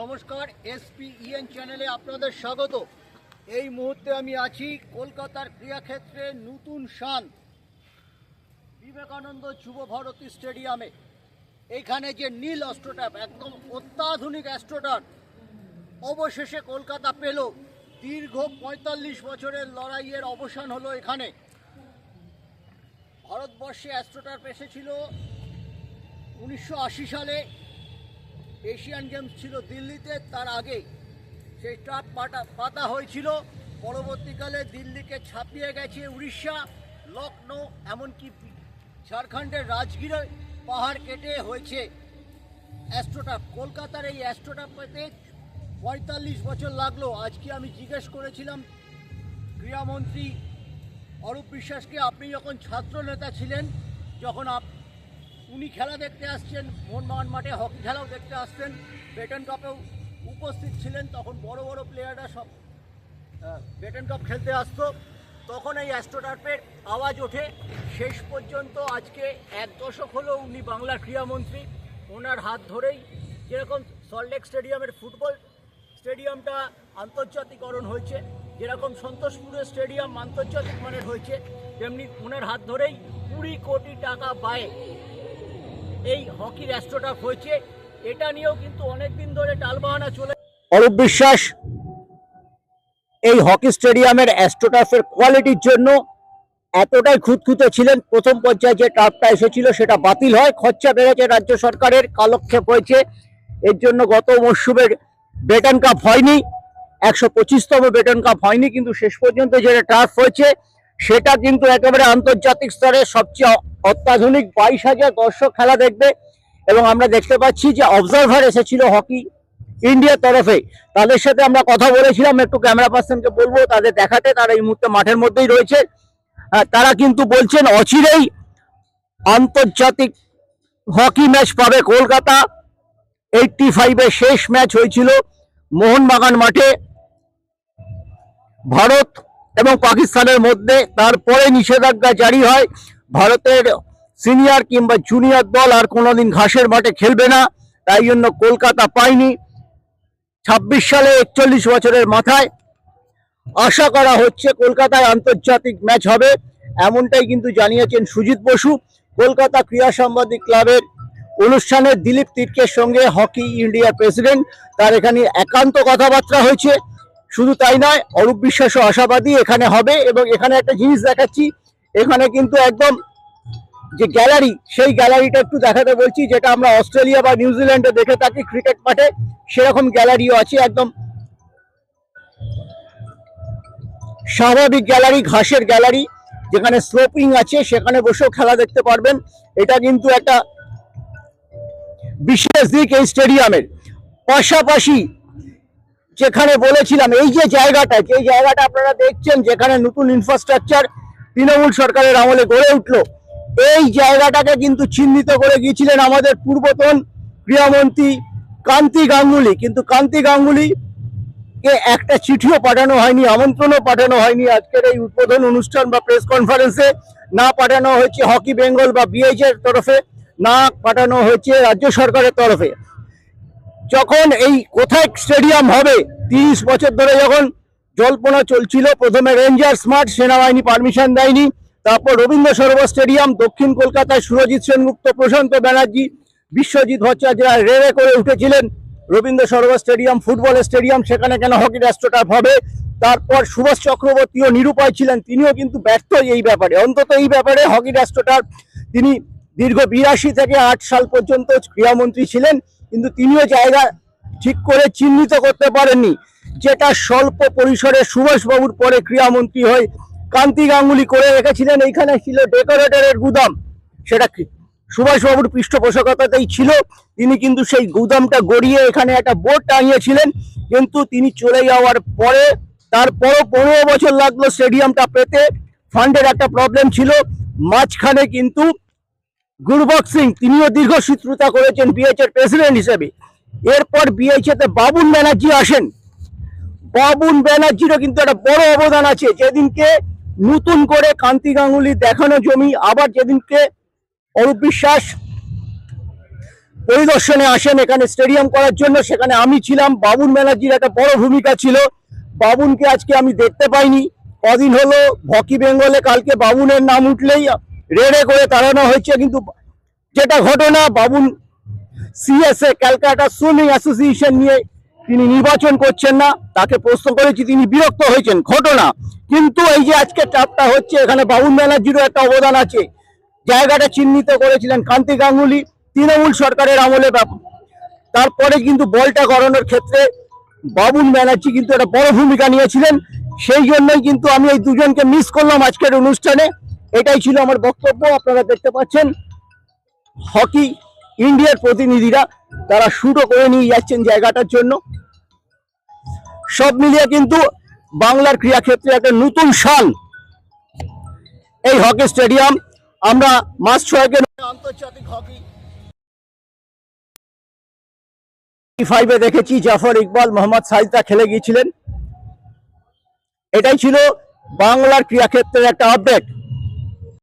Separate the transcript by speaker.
Speaker 1: নমস্কার, SP EN চ্যানেলে আপনাদের স্বাগত। এই মুহূর্তে আমি আছি কলকাতার ক্রীড়াক্ষেত্রে নতুন শান, বিবেকানন্দ যুব ভারতী স্টেডিয়ামে। এইখানে যে নীল অস্ট্রোট্যাপ একদম অত্যাধুনিক অ্যাস্ট্রোটার অবশেষে কলকাতা পেল। দীর্ঘ পঁয়তাল্লিশ বছরের লড়াইয়ের অবসান হলো এখানে। ভারতবর্ষে অ্যাস্ট্রোটার এসেছিল উনিশশো আশি সালে। এশিয়ান গেমস ছিল দিল্লিতে, তার আগে সেই ট্রাক পাটা, পাতা হয়েছিল। পরবর্তীকালে দিল্লিকে ছাপিয়ে গেছে উড়িষ্যা, লখনৌ, এমনকি ঝাড়খণ্ডের রাজগীরে পাহাড় কেটে হয়েছে অ্যাস্ট্রোটাপ কলকাতার এই অ্যাস্ট্রোটাপ পেতে পঁয়তাল্লিশ বছর লাগল। আজকে আমি জিজ্ঞেস করেছিলাম ক্রীড়ামন্ত্রী অরূপ বিশ্বাসকে, আপনি যখন ছাত্র নেতা ছিলেন, যখন আপ উনি খেলা দেখতে আসছেন মোহনবাগান মাঠে, হকি খেলাও দেখতে আসতেন বেটন কাপেও উপস্থিত ছিলেন, তখন বড় বড় প্লেয়াররা সব বেটন কাপ খেলতে আসতো। তখন এই অ্যাস্ট্রোটার্পের আওয়াজ ওঠে। শেষ পর্যন্ত আজকে এক দশক হলো উনি বাংলার ক্রীড়ামন্ত্রী। ওনার হাত ধরেই যেরকম সল্টলেক স্টেডিয়ামের ফুটবল স্টেডিয়ামটা আন্তর্জাতিকরণ হয়েছে, যেরকম সন্তোষপুরের স্টেডিয়াম আন্তর্জাতিক মানের হয়েছে, তেমনি ওনার হাত ধরেই কুড়ি কোটি টাকা ব্যয়ে এই হকি অ্যাস্ট্রোটাপ হয়েছে, এটা নিয়েও কিন্তু অনেক দিন ধরে টালবাহানা চলে অরূপ বিশ্বাস, এই হকি স্টেডিয়ামের অ্যাস্ট্রোটাফের কোয়ালিটির জন্য এতটাই খুঁতখুঁতে ছিলেন। প্রথম পর্যায়ে যে টার্ফটা এসেছিল সেটা বাতিল হয়, খরচা বেড়েছে রাজ্য সরকারের, কালক্ষেপ হয়েছে। এর জন্য গত মরশুমের বেটন কাপ হয়নি, একশো পঁচিশতম বেটন কাপ হয়নি, কিন্তু শেষ পর্যন্ত যেটা টার্ফ হয়েছে সেটা কিন্তু একেবারে আন্তর্জাতিক স্তরে সবচেয়ে অত্যাধুনিক বাইশ হাজার দর্শক খেলা দেখবে। এবং আমরা দেখতে পাচ্ছি যে অবজারভার এসেছিল হকি ইন্ডিয়ার তরফে। তাদের সাথে আমরা কথা বলেছিলাম একটু ক্যামেরা পার্সনকে বলব তাদের দেখাতে তারা এই মুহূর্তে মাঠের মধ্যেই রয়েছে। আহ, তারা কিন্তু বলছেন অচিরেই আন্তর্জাতিক হকি ম্যাচ পাবে কলকাতা। এইটটি ফাইভে শেষ ম্যাচ হয়েছিল মোহনবাগান মাঠে। ভারত এবং পাকিস্তানের মধ্যে তারপরে নিষেধাজ্ঞা জারি হয়। ভারতের সিনিয়র কিংবা জুনিয়র দল আর কোনোদিন ঘাসের মাঠে খেলবে না, তাই জন্য কলকাতা পায়নি। ছাব্বিশ সালে একচল্লিশ বছরের মাথায় আশা করা হচ্ছে কলকাতায় আন্তর্জাতিক ম্যাচ হবে, এমনটাই কিন্তু জানিয়েছেন সুজিত বসু। কলকাতা ক্রীড়া সাংবাদিক ক্লাবের অনুষ্ঠানে দিলীপ তির্কের সঙ্গে হকি ইন্ডিয়া প্রেসিডেন্ট, তার এখানে একান্ত কথাবার্তা হয়েছে। শুধু তাই নয়, অরূপ বিশ্বাসও আশাবাদী এখানে হবে এবং এখানে একটা জিনিস দেখাচ্ছি। এখানে কিন্তু একদম যে গ্যালারি, সেই গ্যালারিটা একটু দেখাতে বলছি, যেটা আমরা অস্ট্রেলিয়া বা নিউজিল্যান্ডে দেখে থাকি ক্রিকেট মাঠে, সেরকম গ্যালারিও আছে একদম। স্বাভাবিক গ্যালারি, ঘাসের গ্যালারি, যেখানে স্লোপিং আছে, সেখানে বসেও খেলা দেখতে পারবেন। এটা কিন্তু একটা বিশেষ দিক এই স্টেডিয়ামের পাশাপাশি যেখানে বলেছিলাম, এই যে জায়গাটা যে জায়গাটা আপনারা দেখছেন, যেখানে নতুন ইনফ্রাস্ট্রাকচার তৃণমূল সরকারের আমলে গড়ে উঠল, এই জায়গাটাকে কিন্তু চিহ্নিত করে গিয়েছিলেন আমাদের পূর্বতন ক্রীড়ামন্ত্রী কান্তি গাঙ্গুলি। কিন্তু কান্তি গাঙ্গুলি কে একটা চিঠিও পাঠানো হয়নি, আমন্ত্রণও পাঠানো হয়নি আজকের এই উদ্বোধন অনুষ্ঠান বা প্রেস কনফারেন্সে না পাঠানো হয়েছে হকি, বেঙ্গল বা বিএইচ এর তরফে, না পাঠানো হয়েছে রাজ্য সরকারের তরফে। যখন এই কোথায় স্টেডিয়াম হবে? তিরিশ বছর ধরে যখন জল্পনা চলছিল, প্রথমে রেঞ্জার স্মার্ট সেনাবাহিনী পারমিশন দেয়নি, তারপর রবীন্দ্র সরোবর স্টেডিয়াম, দক্ষিণ কলকাতায় সুরজিৎ সেনগুপ্ত প্রশান্ত ব্যানার্জি, বিশ্বজিৎ ভট্টাচার্য রেড়ে করে উঠেছিলেন। Rabindra Sarobar stadium, football stadium, সেখানে কেন হকি রাষ্ট্রটাপ হবে? তারপর সুভাষ চক্রবর্তীও নিরুপায় ছিলেন, তিনিও কিন্তু ব্যর্থ এই ব্যাপারে। অন্তত এই ব্যাপারে হকি রাষ্ট্রটাপ তিনি দীর্ঘ বিরাশি থেকে আট সাল পর্যন্ত ক্রীড়ামন্ত্রী ছিলেন। কিন্তু তিনিও জায়গা ঠিক করে চিহ্নিত করতে পারেননি। যেটা স্বল্প পরিসরে সুভাষবাবুর পরে ক্রীড়ামন্ত্রী হয়ে কান্তি গাঙ্গুলি করে রেখেছিলেন, এইখানে ছিল ডেকোরেটরের গুদাম। সেটা সুভাষবাবুর পৃষ্ঠপোষকতাতেই ছিল। তিনি কিন্তু সেই গুদামটা গড়িয়ে এখানে একটা বোর্ড টাঙিয়েছিলেন। কিন্তু তিনি চলে যাওয়ার পরে তারপরও পনেরো বছর লাগল স্টেডিয়ামটা পেতে। ফান্ডের একটা প্রবলেম ছিল। মাঝখানে কিন্তু গুরবক সিং, তিনিও দীর্ঘসূত্রতা করেছেন বিএইচ এর প্রেসিডেন্ট হিসেবে। এরপর বিএইচ তে বাবুন ব্যানার্জি আসেন। বাবুন ব্যানার্জিরও কিন্তু একটা বড় অবদান আছে। যেদিনকে নতুন করে কান্তি গাঙ্গুলি দেখানো জমি, আবার যেদিনকে অরূপ বিশ্বাস
Speaker 2: পরিদর্শনে আসেন এখানে স্টেডিয়াম করার জন্য, সেখানে আমি ছিলাম। বাবুন ব্যানার্জির একটা বড় ভূমিকা ছিল। বাবুনকে আজকে আমি দেখতে পাইনি। কদিন হলো হকি বেঙ্গলে কালকে বাবুনের নাম উঠলেই রেড়ে করে তাড়ানো হয়েছে, কিন্তু যেটা ঘটনা বাবুন সিএসএ, ক্যালকাটা সুইমিং অ্যাসোসিয়েশন নিয়ে তিনি নির্বাচন করছেন না, তাকে প্রশ্ন করেছি, তিনি বিরক্ত হয়েছেন ঘটনা। কিন্তু এই যে আজকে চাপটা হচ্ছে, এখানে বাবুন ব্যানার্জিরও একটা অবদান আছে। জায়গাটা চিহ্নিত করেছিলেন কান্তি গাঙ্গুলি, তৃণমূল সরকারের আমলে তারপরে কিন্তু বলটা করানোর ক্ষেত্রে বাবুল ব্যানার্জি কিন্তু একটা বড় ভূমিকা নিয়েছিলেন। সেই জন্যই কিন্তু আমি এই দুজনকে মিস করলাম আজকের অনুষ্ঠানে। এটাই ছিল আমার বক্তব্য, আপনারা দেখতে পাচ্ছেন হকি ইন্ডিয়ার প্রতিনিধিরা তারা শুটও করে নিয়ে যাচ্ছেন জায়গাটার জন্য। সব মিলিয়ে কিন্তু বাংলার ক্রীড়াক্ষেত্রে একটা নতুন শান এই হকি স্টেডিয়াম, আমরা মাস ছয়েকের
Speaker 1: আন্তর্জাতিক হকি
Speaker 2: ফাইভে দেখেছি, জাফর ইকবাল, মোহাম্মদ সাইজদা খেলে গিয়েছিলেন। এটাই ছিল বাংলার ক্রীড়াক্ষেত্রের একটা আপডেট।